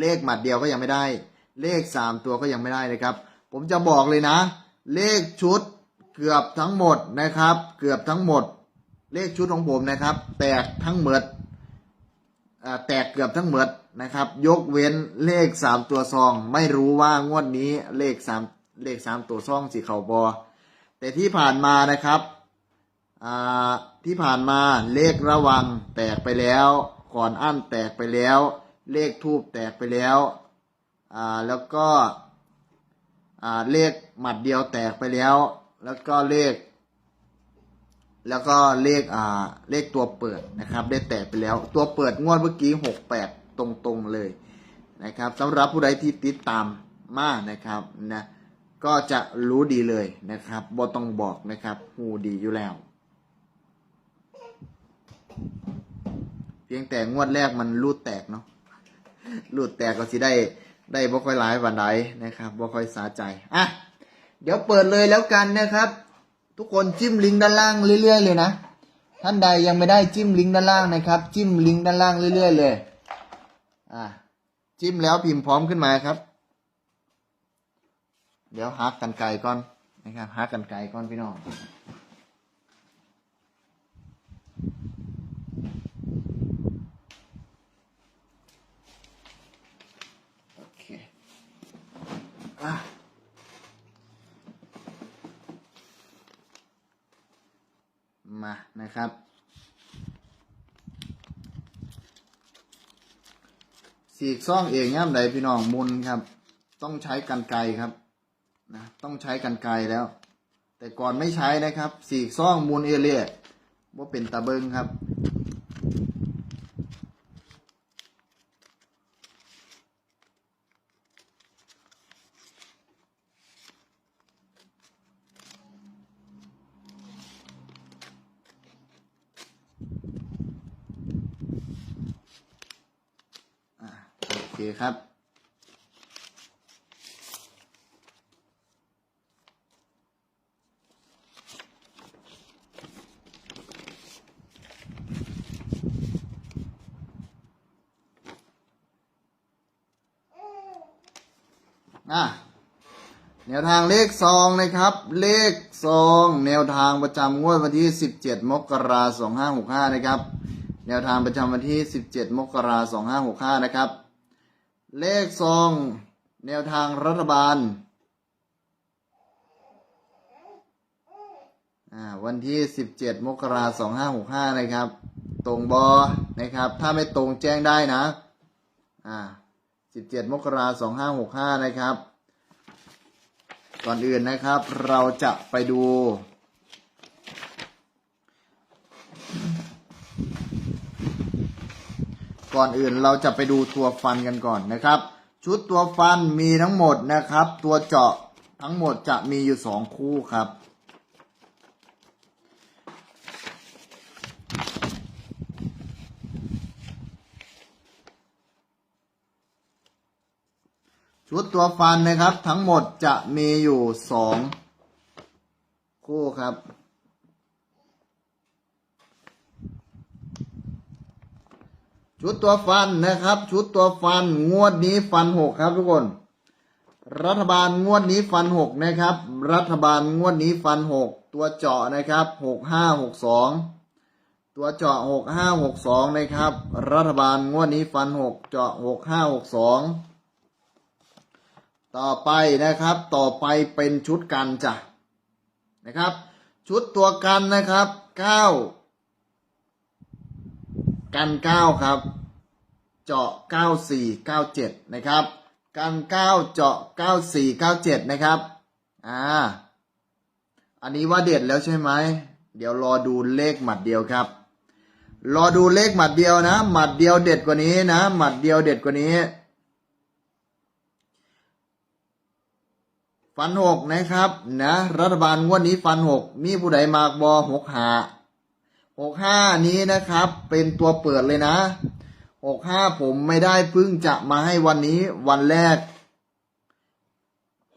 เลขหมัดเดียวก็ยังไม่ได้ เลขสามตัวก็ยังไม่ได้นะครับ ผมจะบอกเลยนะ เลขชุดเกือบทั้งหมดนะครับ เกือบทั้งหมด เลขชุดของผมนะครับ แตกทั้งหมดแตกเกือบทั้งหมดนะครับ ยกเว้นเลขสามตัวซอง ไม่รู้ว่างวดนี้เลขสามเลขสามตัวซองสีเขาบอแต่ที่ผ่านมานะครับที่ผ่านมาเลขระวังแตกไปแล้ว ก่อนอั้นแตกไปแล้ว เลขทูบแตกไปแล้วอ่าแล้วก็อ่าเลขหมัดเดียวแตกไปแล้ว แล้วก็เลข แล้วก็เลขอ่าเลขตัวเปิดนะครับ ได้แตกไปแล้ว ตัวเปิดงวดเมื่อกี้หกแปดตรงๆเลยนะครับสำหรับผู้ใดที่ติดตามมากนะครับนะก็จะรู้ดีเลยนะครับบ่ต้องบอกนะครับหูดีอยู่แล้ว เพียงแต่งวดแรกมันรูดแตกเนาะ รูดแตกก็สิได้ได้บ่ค่อยหลายวันใดนะครับบ่ค่อยสาใจอะเดี๋ยวเปิดเลยแล้วกันนะครับ ทุกคนจิ้มลิงก์ด้านล่างเรื่อย ๆ เลยนะท่านใดยังไม่ได้จิ้มลิงก์ด้านล่างนะครับ จิ้มลิงก์ด้านล่างเรื่อย ๆ เลยอ่าจิ้มแล้วพิมพ์พร้อมขึ้นมาครับ เดี๋ยวหักกันไก่ก่อนนะครับหักกันไก่ก่อนพี่น้อง โอเค อะ มา นะครับ สีกซ่องเองย่ำใดพี่น้องมุนครับ ต้องใช้กันไกลครับนะต้องใช้กันไกลแล้ว แต่ก่อนไม่ใช้นะครับ สีกซ่องมุนเอเลียว่าเป็นตะเบิงครับ อะโอเคครับอะแนวทางเลขซองนะครับ เลขซองแนวทางประจำงวดวันที่ 17 มกราคม2565 นะครับ แนวทางประจำวันที่ 17 มกราคม2565 นะครับ เลขซอง แนวทางรัฐบาลอ่าวันที่ 17 มกราคม2565 นะครับ ตรงบอนะครับ ถ้าไม่ตรงแจ้งได้นะ อ่า 17 มกราคม2565 นะครับ ก่อนอื่นนะครับ เราจะไปดู ก่อนอื่นเราจะไปดูตัวฟันกันก่อนนะครับ ชุดตัวฟันมีทั้งหมดนะครับ ตัวเจาะทั้งหมดจะมีอยู่สองคู่ครับ ชุดตัวฟันนะครับทั้งหมดจะมีอยู่สองคู่ครับ ชุดตัวฟันนะครับ ชุดตัวฟันงวดนี้ฟันหกครับทุกคน รัฐบาลงวดนี้ฟันหกนะครับ รัฐบาลงวดนี้ฟันหกตัวเจาะนะครับหกห้าหกสองตัวเจาะหกห้าหกสองนะครับ รัฐบาลงวดนี้ฟันหกเจาะหกห้าหกสองต่อไปนะครับ ต่อไปเป็นชุดกันจ้ะนะครับ ชุดตัวกันนะครับเก้า กันเก้าครับ เจาะเก้าสี่เก้าเจ็ดนะครับ กันเก้าเจาะเก้าสี่เก้าเจ็ดนะครับ อ่า อันนี้ว่าเด็ดแล้วใช่ไหม เดี๋ยวรอดูเลขหมัดเดียวครับ รอดูเลขหมัดเดียวนะ หมัดเดียวเด็ดกว่านี้นะ หมัดเดียวเด็ดกว่านี้ ฟันหกนะครับ นะ รัฐบาลงวดนี้ฟันหกมีผู้ใดมากบอหกหา หกห้านี้นะครับ เป็นตัวเปิดเลยนะหกห้าผมไม่ได้เพิ่งจะมาให้วันนี้วันแรก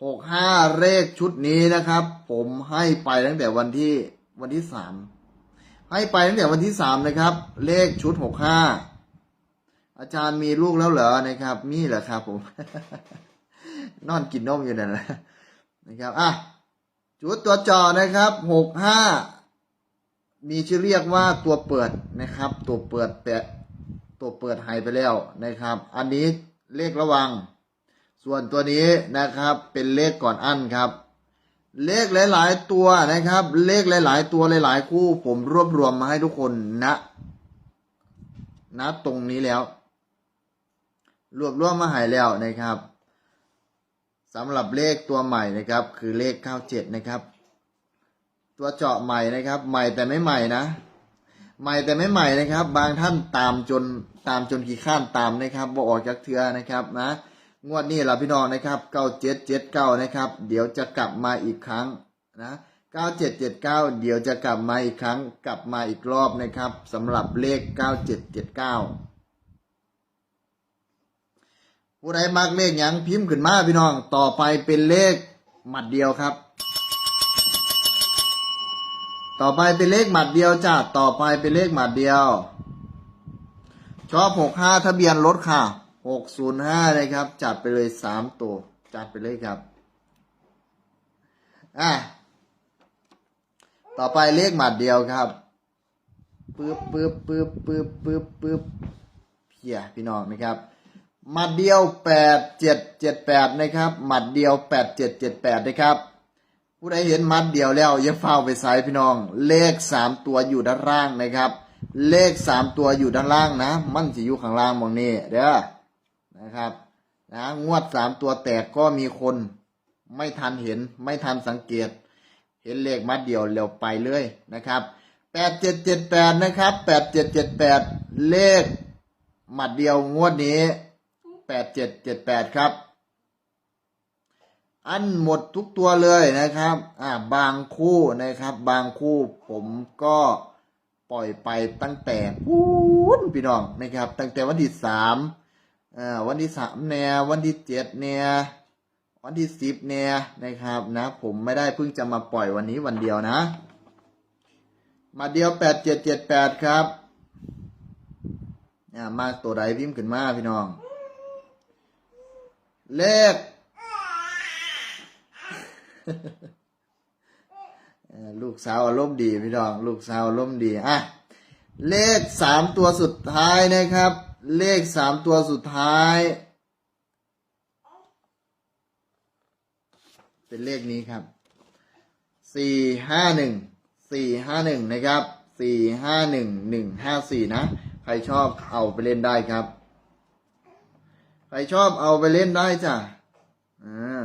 หกห้าเลขชุดนี้นะครับ ผมให้ไปตั้งแต่วันที่วันที่สามให้ไปตั้งแต่วันที่สามนะครับ เลขชุดหกห้าอาจารย์มีลูกแล้วเหรอนะครับ มีเหรอครับ ผม นอนกินนมอยู่นั่นแหละนะครับอะจุดตัวจอนะครับหกห้า มีชื่อเรียกว่าตัวเปิดนะครับ ตัวเปิดแปะตัวเปิดหายไปแล้วนะครับ อันนี้เลขระวัง ส่วนตัวนี้นะครับเป็นเลขก่อนอันครับ เลขหลาย ๆ ตัวนะครับ เลขหลาย ๆ ตัวหลาย ๆ คู่ ผมรวบรวมมาให้ทุกคนณณตรงนี้แล้ว รวบรวมมาให้แล้วนะครับสำหรับเลขตัวใหม่นะครับ คือเลข 97 นะครับ ตัวเจาะใหม่นะครับ ใหม่แต่ไม่ใหม่นะ ใหม่แต่ไม่ใหม่นะครับ บางท่านตามจนตามจนขี้ข้านตามนะครับบ่ออกจากเทือนะครับนะงวดนี้ล่ะพี่น้องนะครับ9779นะครับ เดี๋ยวจะกลับมาอีกครั้งนะ9779เดี๋ยวจะกลับมาอีกครั้ง กลับมาอีกรอบนะครับสำหรับเลข9779ผู้ใดมักเลขยังพิมพ์ขึ้นมาพี่น้องต่อไปเป็นเลขหมัดเดียวครับ ต่อไปเป็นเลขหมัดเดียวจ้าต่อไปเป็นเลขหมัดเดียวชอบหกห้าทะเบียนรถค่ะหกศูนย์ห้านะครับ จัดไปเลยสามตัว จัดไปเลยครับอะต่อไปเลขหมัดเดียวครับปึ๊บปึ๊บปึ๊บปึ๊บปึ๊บปึ๊บเพียพี่น้องนะครับหมัดเดียวแปดเจ็ดเจ็ดแปดนะครับ หมัดเดียวแปดเจ็ดเจ็ดแปดนะครับ ผู้ใดเห็นมัดเดียวแล้วอย่าเฝ้าไปใส่พี่น้อง เลขสามตัวอยู่ด้านล่างนะครับ เลขสามตัวอยู่ด้านล่างนะ มันจะอยู่ข้างล่างมองนี่เด้อนะครับนะงวดสามตัวแตกก็มีคน ไม่ทันเห็นไม่ทันสังเกต เห็นเลขมัดเดียวเร็วไปเลยนะครับแปดเจ็ดเจ็ดแปดนะครับแปดเจ็ดเจ็ดแปดเลขหมัดเดียวงวดนี้แปดเจ็ดเจ็ดแปดครับ อันหมดทุกตัวเลยนะครับอ่าบางคู่นะครับ บางคู่ผมก็ปล่อยไปตั้งแต่พูนพี่น้องนะครับ ตั้งแต่วันที่สามอ่าวันที่สามแนววันที่เจ็ดแนววันที่สิบแนวนะครับนะผมไม่ได้เพิ่งจะมาปล่อยวันนี้วันเดียวนะ มาเดียวแปดเจ็ดเจ็ดแปดครับอ่ามาตัวใดพิมพ์ขึ้นมาพี่น้อง เลข ลูกสาวอารมณ์ดีพี่น้อง ลูกสาวอารมณ์ดีอะเลขสามตัวสุดท้ายนะครับ เลขสามตัวสุดท้าย เป็นเลขนี้ครับสี่ห้าหนึ่งสี่ห้าหนึ่งนะครับสี่ห้าหนึ่งหนึ่งห้าสี่นะ ใครชอบเอาไปเล่นได้ครับ ใครชอบเอาไปเล่นได้จ้ะอ่า